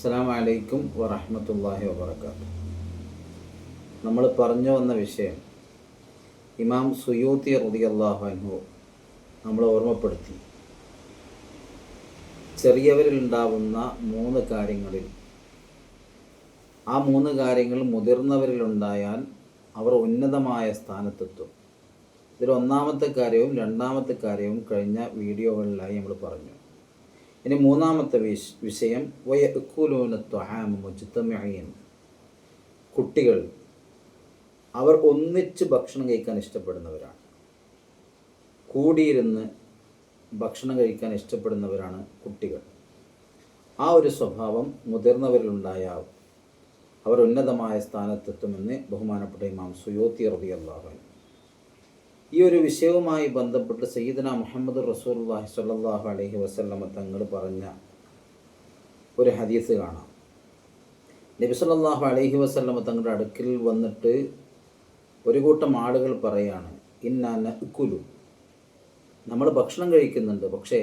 അസ്സാം വലൈക്കും വറഹമത്തല്ലാഹി വബർക്കാത്തു നമ്മൾ പറഞ്ഞു വന്ന വിഷയം ഇമാം സുയൂത്തി റളിയല്ലാഹു അൻഹു നമ്മൾ ഓർമ്മപ്പെടുത്തി. ചെറിയവരിൽ ഉണ്ടാവുന്ന മൂന്ന് കാര്യങ്ങളിൽ ആ മൂന്ന് കാര്യങ്ങൾ മുതിർന്നവരിലുണ്ടായാൽ അവർ ഉന്നതമായ സ്ഥാനത്തെത്തും. ഇതിൽ ഒന്നാമത്തെ കാര്യവും രണ്ടാമത്തെ കാര്യവും കഴിഞ്ഞ വീഡിയോകളിലായി നമ്മൾ പറഞ്ഞു. ഇനി മൂന്നാമത്തെ വിഷ വിഷയം മുജ്തമിഈൻ. കുട്ടികൾ അവർ ഒന്നിച്ച് ഭക്ഷണം കഴിക്കാൻ ഇഷ്ടപ്പെടുന്നവരാണ്. കൂടിയിരുന്ന് ഭക്ഷണം കഴിക്കാൻ ഇഷ്ടപ്പെടുന്നവരാണ് കുട്ടികൾ. ആ ഒരു സ്വഭാവം മുതിർന്നവരിലുണ്ടായാൽ അവർ ഉന്നതമായ സ്ഥാനത്തെത്തുമെന്ന് ബഹുമാനപ്പെട്ട ഇമാം സുയോത്തി റബി അള്ളാഹു ഈ ഒരു വിഷയവുമായി ബന്ധപ്പെട്ട് സയ്യിദന മുഹമ്മദ് റസൂലുള്ളാഹി സ്വല്ലല്ലാഹു അലഹി വസല്ലമ തങ്ങൾ പറഞ്ഞ ഒരു ഹദീസ് കാണാം. നബി സല്ലാഹു അലഹി വസല്ലമ തങ്ങളുടെ അടുക്കിൽ വന്നിട്ട് ഒരു കൂട്ടം ആളുകൾ പറയാണ് ഇന്ന കുലു നമ്മൾ ഭക്ഷണം കഴിക്കുന്നുണ്ട് പക്ഷേ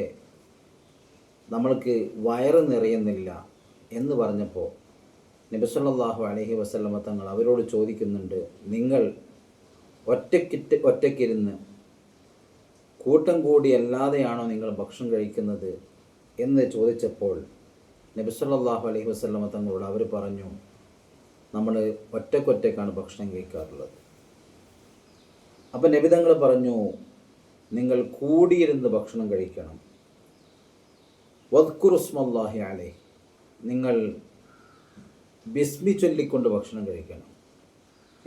നമ്മൾക്ക് വയറ് നിറയുന്നില്ല എന്ന് പറഞ്ഞപ്പോൾ നബി അലഹി അലൈഹി വസല്ലമ തങ്ങൾ അവരോട് ചോദിക്കുന്നുണ്ട് നിങ്ങൾ ഒറ്റക്കിട്ട് ഒറ്റക്കിരുന്ന് കൂട്ടം കൂടി അല്ലാതെയാണോ നിങ്ങൾ ഭക്ഷണം കഴിക്കുന്നത് എന്ന് ചോദിച്ചപ്പോൾ നബി സല്ലല്ലാഹു അലൈഹി വസല്ലമ തങ്ങളോട് അവർ പറഞ്ഞു നമ്മൾ ഒറ്റക്കൊറ്റക്കാണ് ഭക്ഷണം കഴിക്കാറുള്ളത്. അപ്പം നബിതങ്ങൾ പറഞ്ഞു നിങ്ങൾ കൂടിയിരുന്ന് ഭക്ഷണം കഴിക്കണം. വദ്കുറുസ്മല്ലാഹി അലൈ നിങ്ങൾ ബിസ്മി ചൊല്ലിക്കൊണ്ട് ഭക്ഷണം കഴിക്കണം.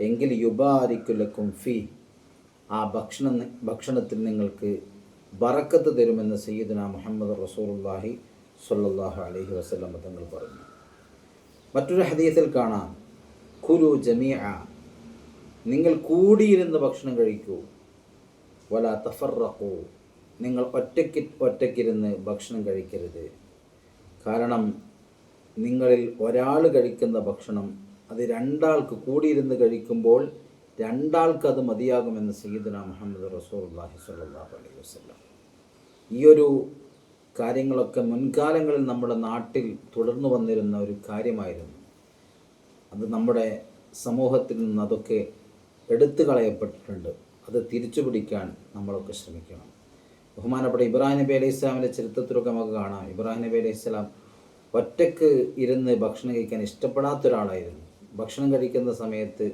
എങ്കിൽ യുബാരിക്കുലക്കും ഫി. ആ ഭക്ഷണം ഭക്ഷണത്തിൽ നിങ്ങൾക്ക് ബറക്കത്ത് തരുമെന്ന് സയ്യിദന മുഹമ്മദ് റസൂലുള്ളാഹി സ്വല്ലല്ലാഹു അലഹി വസല്ലം തങ്ങൾ പറഞ്ഞു. മറ്റൊരു ഹദീസിൽ കാണാം. ഖുരു ജമീഅ. നിങ്ങൾ കൂടിയിരുന്ന് ഭക്ഷണം കഴിക്കൂ. വല തഫറഖു. നിങ്ങൾ ഒറ്റയ്ക്ക് ഒറ്റയ്ക്കിരുന്ന് ഭക്ഷണം കഴിക്കരുത്. കാരണം നിങ്ങളിൽ ഒരാൾ കഴിക്കുന്ന ഭക്ഷണം അത് രണ്ടാൾക്ക് കൂടിയിരുന്ന് കഴിക്കുമ്പോൾ രണ്ടാൾക്ക് അത് മതിയാകുമെന്ന് സയ്യിദന മുഹമ്മദ് റസൂലുള്ളാഹി സ്വല്ലല്ലാഹു അലൈഹി വസല്ലം. ഈ ഒരു കാര്യങ്ങളൊക്കെ മുൻകാലങ്ങളിൽ നമ്മുടെ നാട്ടിൽ തുടർന്നു വന്നിരുന്ന ഒരു കാര്യമായിരുന്നു. അത് നമ്മുടെ സമൂഹത്തിൽ നിന്ന് അതൊക്കെ എടുത്തു കളയപ്പെട്ടിട്ടുണ്ട്. അത് തിരിച്ചു പിടിക്കാൻ നമ്മളൊക്കെ ശ്രമിക്കണം. ബഹുമാനപ്പെട്ട ഇബ്രാഹിം നബി അലൈഹി ഇസ്ലാമിന്റെ ചരിത്രത്തിലൊക്കെ നമുക്ക് കാണാം. ഇബ്രാഹിം നബി അലൈഹി ഇസ്ലാം ഒറ്റയ്ക്ക് ഇരുന്ന് ഭക്ഷണം കഴിക്കാൻ ഇഷ്ടപ്പെടാത്ത ഒരാളായിരുന്നു. ഭക്ഷണം കഴിക്കുന്ന സമയത്ത്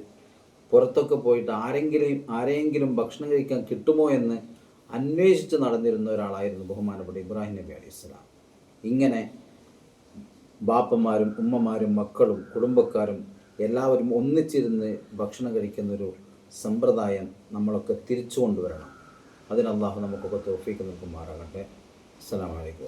പുറത്തൊക്കെ പോയിട്ട് ആരെങ്കിലും ആരെയെങ്കിലും ഭക്ഷണം കഴിക്കാൻ കിട്ടുമോ എന്ന് അന്വേഷിച്ച് നടന്നിരുന്ന ഒരാളായിരുന്നു ബഹുമാനപ്പെട്ട ഇബ്രാഹിം നബി അലൈഹി സ്വലാം. ഇങ്ങനെ ബാപ്പന്മാരും ഉമ്മമാരും മക്കളും കുടുംബക്കാരും എല്ലാവരും ഒന്നിച്ചിരുന്ന് ഭക്ഷണം കഴിക്കുന്നൊരു സമ്പ്രദായം നമ്മളൊക്കെ തിരിച്ചു കൊണ്ടുവരണം. അതിന് നമുക്കൊക്കെ തോഫിക്ക് നിൽക്കുമാറാകട്ടെ അസ്സാം വലൈക്കും